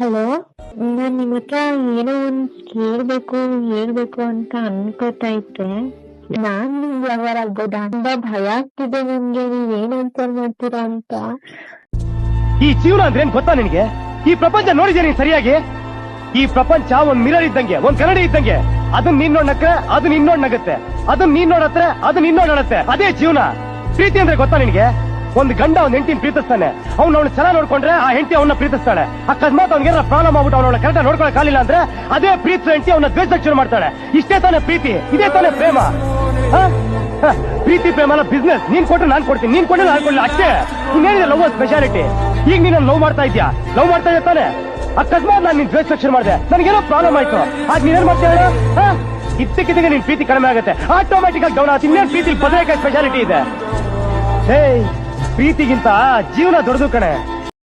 Hello? ನಾನು ನಿಮ್ ಹತ್ರ ಏನೋ ಒಂದ್ ಕೇಳ್ಬೇಕು, ಹೇಳ್ಬೇಕು ಅಂತ ಅನ್ಕೋತಾ ಇದ್ದೆ ನಾನ್ ವ್ಯವಹಾರ ಆಗ್ಬೋದಾ? ತುಂಬಾ ಭಯ ಆಗ್ತಿದೆ ನಿಮ್ಗೆ. ನೀವ್ ಏನ್ ಆನ್ಸರ್ ಮಾಡ್ತೀರಾ ಅಂತ? ಈ ಜೀವನ ಅಂದ್ರೆ ಏನ್ ಗೊತ್ತಾ ನಿನಗೆ? ಈ ಪ್ರಪಂಚ ನೋಡಿದ್ಯಾ ನೀನ್ ಸರಿಯಾಗಿ? ಈ ಪ್ರಪಂಚ ಒಂದ್ ಮಿರರ್ ಇದ್ದಂಗೆ, ಒಂದ್ ಕನ್ನಡಿ ಇದ್ದಂಗೆ. ಅದನ್ನ ನೀನ್ ನೋಡ್ನಕ್ರೆ ಅದನ್ನ ಅದು ನಿನ್ ನೋಡ್ ನಗತ್ತೆ. ಅದನ್ನ ನೀನ್ ನೋಡತ್ರೆ ಅದು ನಿನ್ ನೋಡ್ ನಡತ್ತೆ. ಅದೇ ಜೀವನ. ಪ್ರೀತಿ ಅಂದ್ರೆ ಗೊತ್ತಾ ನಿನಗೆ? ಒಂದ್ ಗಂಡ ಅವನ ಹೆಂಡತಿನ ಪ್ರೀತಿಸ್ತಾನೆ. ಅವ್ನು ಅವ್ನ ಚೆನ್ನಾಗಿ ನೋಡ್ಕೊಂಡ್ರೆ ಆ ಹೆಂಡತಿ ಅವನ್ನ ಪ್ರೀತಿಸ್ತಾಳೆ. ಅಕಸ್ಮಾತ್ ಅವ್ನಿಗೆ ಪ್ರಾಬ್ಲಮ್ ಆಗ್ಬಿಟ್ಟು ಅವನ ಕರೆಕ್ಟ್ ನೋಡ್ಕೊಳಕ್ ಆಗಿಲ್ಲ ಅಂದ್ರೆ ಅದೇ ಪ್ರೀತಿ ಹೆಂಡತಿ ಅವನ ದ್ವೇಷಕ್ಕೆ ಶುರು ಮಾಡ್ತಾಳೆ. ಇಷ್ಟೇ ತಾನೇ ಪ್ರೀತಿ. ಇದೇ ತಾನೇ ಪ್ರೇಮ. ಪ್ರೀತಿ, ಪ್ರೇಮ ಅಲ್ಲ ಬಿಸ್ನೆಸ್ ನೀನ್ ಕೊಟ್ರೆ ನಾನ್ ಕೊಡ್ತೀನಿ. ನೀನ್ ಕೊಟ್ಟರೆ ನಾನು ಕೊಡ್ಲಿ ಅಷ್ಟೇ. ಇನ್ನೇನಿದೆ ಲವ್ ಸ್ಪೆಷಾಲಿಟಿ ಈಗ ನೀನು ಲವ್ ಮಾಡ್ತಾ ಇದ್ಯಾ ಲವ್ ಮಾಡ್ತಾ ಇದ್ಯಾ ತಾನೆ? ಅಕಸ್ಮಾತ್ ನಾನು ನಿನ್ ದ್ವೇಷ ಶುರು ಮಾಡಿದೆ. ನನಗೇನೋ ಪ್ರಾಬ್ಲಮ್ ಆಯ್ತು. ಆಗ ನೀನೇನ್ ಮಾಡ್ತೀಯ ಹೇಳು? ಹ? ಇದ್ದಕ್ಕಿದ್ದಾಗ ನಿನ್ ಪ್ರೀತಿ ಕಡಿಮೆ ಆಗುತ್ತೆ. ಆಟೋಮ್ಯಾಟಿಕ್ ಆಗಿ ಡೌನ್ ಆಗುತ್ತೆ. ಇನ್ನೇನು ಪ್ರೀತಿ ಬದಲಾಯಿಕ ಸ್ಪೆಷಾಲಿಟಿ ಇದೆ. ಹೇ ಪ್ರೀತಿಗಿಂತ ಜೀವನ ದೊಡ್ಡದು ಕಣೆ.